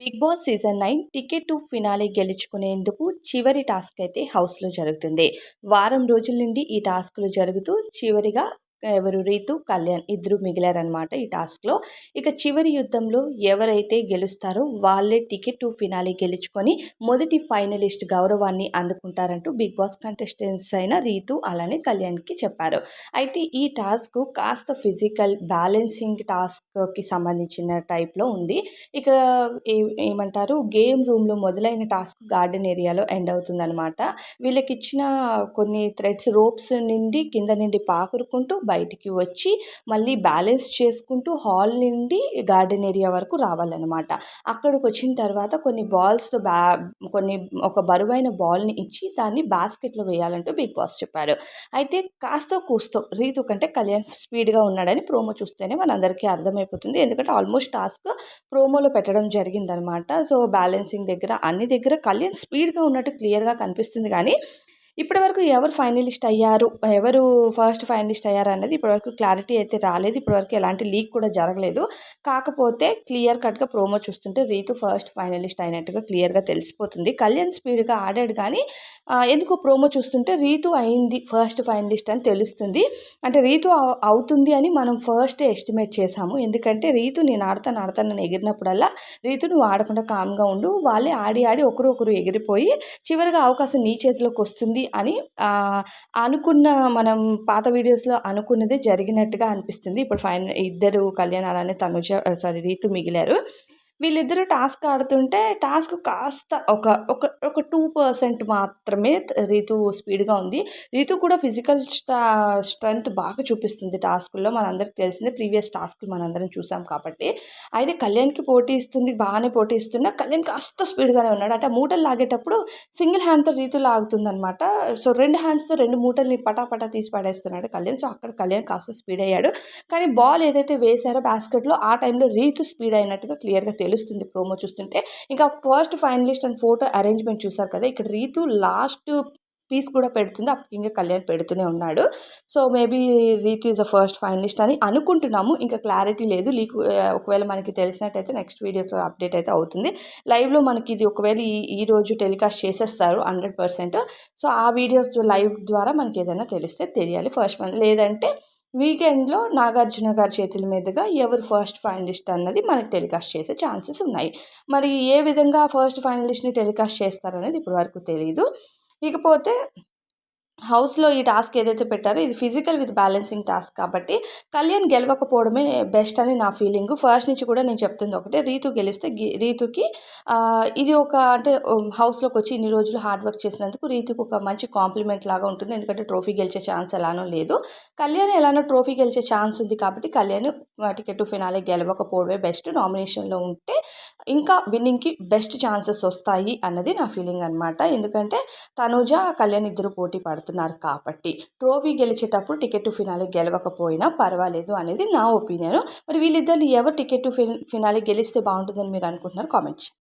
Bigg Boss season nine ticket to finale గెలుచుకునేందుకు చివరి task అయితే హౌస్లో జరుగుతుంది. వారం రోజుల నుండి ఈ టాస్క్లు జరుగుతూ చివరిగా ఎవరు? రీతు కళ్యాణ్ ఇద్దరు మిగిలారనమాట ఈ టాస్క్లో. ఇక చివరి యుద్ధంలో ఎవరైతే గెలుస్తారో వాళ్ళే టికెట్ టు ఫినాలే గెలుచుకొని మొదటి ఫైనలిస్ట్ గౌరవాన్ని అందుకుంటారంటూ బిగ్ బాస్ కంటెస్టెంట్స్ అయిన రీతు అలానే కళ్యాణ్కి చెప్పారు. అయితే ఈ టాస్క్ కాస్త ఫిజికల్ బ్యాలెన్సింగ్ టాస్క్కి సంబంధించిన టైప్లో ఉంది. ఇక ఏమంటారు? గేమ్ రూమ్లో మొదలైన టాస్క్ గార్డెన్ ఏరియాలో ఎండ్ అవుతుందన్నమాట. వీళ్ళకి ఇచ్చిన కొన్ని థ్రెడ్స్ రోప్స్ నుండి కింద నుండి పాకురుకుంటూ బయటికి వచ్చి మళ్ళీ బ్యాలెన్స్ చేసుకుంటూ హాల్ నుండి గార్డెన్ ఏరియా వరకు రావాలన్నమాట. అక్కడికి వచ్చిన తర్వాత కొన్ని బాల్స్తో బ్యా కొన్ని ఒక బరువైన బాల్ని ఇచ్చి దాన్ని బాస్కెట్లో వేయాలంటూ బిగ్ బాస్ చెప్పాడు. అయితే కాస్త కూస్తో రీతు కంటే కళ్యాణ్ స్పీడ్గా ఉన్నాడని ప్రోమో చూస్తేనే మనందరికీ అర్థమైపోతుంది. ఎందుకంటే ఆల్మోస్ట్ టాస్క్ ప్రోమోలో పెట్టడం జరిగిందనమాట సో బ్యాలెన్సింగ్ దగ్గర అన్ని దగ్గర కళ్యాణ్ స్పీడ్గా ఉన్నట్టు క్లియర్గా కనిపిస్తుంది కానీ ఇప్పటివరకు ఎవరు ఫైనలిస్ట్ అయ్యారు? ఎవరు ఫస్ట్ ఫైనలిస్ట్ అయ్యారు అన్నది ఇప్పటివరకు క్లారిటీ అయితే రాలేదు. ఇప్పటివరకు ఎలాంటి లీక్ కూడా జరగలేదు. కాకపోతే క్లియర్ కట్గా ప్రోమో చూస్తుంటే రీతు ఫస్ట్ ఫైనలిస్ట్ అయినట్టుగా క్లియర్గా తెలిసిపోతుంది. కళ్యాణ్ స్పీడ్గా ఆడాడు కానీ ఎందుకో ప్రోమో చూస్తుంటే రీతు అయింది ఫస్ట్ ఫైనలిస్ట్ అని తెలుస్తుంది. అంటే రీతు అవుతుంది అని మనం ఫస్ట్ ఎస్టిమేట్ చేసాము ఎందుకంటే రీతు నేను ఆడతాను ఆడతాను నేను ఎగిరినప్పుడల్లా రీతు నువ్వు ఆడకుండా కామ్గా ఉండు. వాళ్ళే ఆడి ఆడి ఒకరు ఒకరు ఎగిరిపోయి చివరిగా అవకాశం నీ చేతిలోకి వస్తుంది అని అనుకున్న మనం పాత వీడియోస్లో అనుకున్నది జరిగినట్టుగా అనిపిస్తుంది. ఇప్పుడు ఫైన ఇద్దరు కళ్యాణాలనే తనుజ సారీ రీతు మిగిలారు. వీళ్ళిద్దరూ టాస్క్ ఆడుతుంటే టాస్క్ కాస్త ఒక ఒక ఒక టూ పర్సెంట్ మాత్రమే రీతు స్పీడ్గా ఉంది. రీతు కూడా ఫిజికల్ స్టా స్ట్రెంగ్త్ బాగా చూపిస్తుంది టాస్కుల్లో మనందరికి తెలిసిందే ప్రీవియస్ టాస్క్లు మనందరం చూసాం కాబట్టి. అయితే కళ్యాణ్కి పోటీ ఇస్తుంది బాగానే పోటీ ఇస్తున్నా. కళ్యాణ్ కాస్త స్పీడ్గానే ఉన్నాడు. అంటే మూటలు లాగేటప్పుడు సింగిల్ హ్యాండ్తో రీతు లాగుతుంది అనమాట సో రెండు హ్యాండ్స్తో రెండు మూటల్ని పటాపటా తీసి పడేస్తున్నాడు కళ్యాణ్. సో అక్కడ కళ్యాణ్ కాస్త స్పీడ్ అయ్యాడు. కానీ బాల్ ఏదైతే వేశారో బాస్కెట్లో ఆ టైంలో రీతు స్పీడ్ అయినట్టుగా క్లియర్గా తెలియదు తెలుస్తుంది ప్రోమో చూస్తుంటే. ఇంకా first finalist and photo arrangement చూసారు కదా ఇక్కడ రీతు లాస్ట్ పీస్ కూడా పెడుతుంది. అప్పటికి ఇంకా కళ్యాణ్ పెడుతూనే ఉన్నాడు. So maybe Rithu is the first finalist అని అనుకుంటున్నాము. ఇంకా క్లారిటీ లేదు. లీక్ ఒకవేళ మనకి తెలిసినట్టయితే నెక్స్ట్ వీడియోస్లో అప్డేట్ అయితే అవుతుంది. లైవ్లో మనకి ఇది ఒకవేళ ఈ ఈ రోజు టెలికాస్ట్ చేసేస్తారు హండ్రెడ్ పర్సెంట్. సో ఆ వీడియోస్ లైవ్ ద్వారా మనకి ఏదైనా తెలిస్తే తెలియాలి. ఫస్ట్ లేదంటే వీకెండ్లో నాగార్జున గారి చేతుల మీదుగా ఎవరు ఫస్ట్ ఫైనలిస్ట్ అన్నది మనకి టెలికాస్ట్ చేసే ఛాన్సెస్ ఉన్నాయి. మరి ఏ విధంగా ఫస్ట్ ఫైనలిస్ట్ని టెలికాస్ట్ చేస్తారనేది ఇప్పటి వరకు తెలియదు ఇకపోతే హౌస్లో ఈ టాస్క్ ఏదైతే పెట్టారో ఇది ఫిజికల్ విత్ బ్యాలెన్సింగ్ టాస్క్ కాబట్టి కళ్యాణ్ గెలవకపోవడమే బెస్ట్ అని నా ఫీలింగ్. ఫస్ట్ నుంచి కూడా నేను చెప్తుంది ఒకటే రీతు గెలిస్తే రీతుకి ఇది ఒక అంటే హౌస్లోకి వచ్చి ఇన్ని రోజులు హార్డ్ వర్క్ చేసినందుకు రీతుకు ఒక మంచి కాంప్లిమెంట్ లాగా ఉంటుంది. ఎందుకంటే ట్రోఫీ గెలిచే ఛాన్స్ ఎలానో లేదు. కళ్యాణ్ ఎలానో ట్రోఫీ గెలిచే ఛాన్స్ ఉంది కాబట్టి కళ్యాణ్ టికెట్ ఫినాలే గెలవకపోవడమే బెస్ట్. నామినేషన్లో ఉంటే ఇంకా విన్నింగ్కి బెస్ట్ ఛాన్సెస్ వస్తాయి అన్నది నా ఫీలింగ్ అనమాట ఎందుకంటే తనుజ కళ్యాణ్ ఇద్దరు పోటీ పడుతుంది ఆడుతున్నారు కాబట్టి. ట్రోఫీ గెలిచేటప్పుడు టికెట్ టు ఫినాలే గెలవకపోయినా పర్వాలేదు అనేది నా ఒపీనియన్. మరి వీళ్ళిద్దరు ఎవరు టికెట్ టు ఫినాలే గెలిస్తే బాగుంటుందని మీరు అనుకుంటున్నారు? కామెంట్స్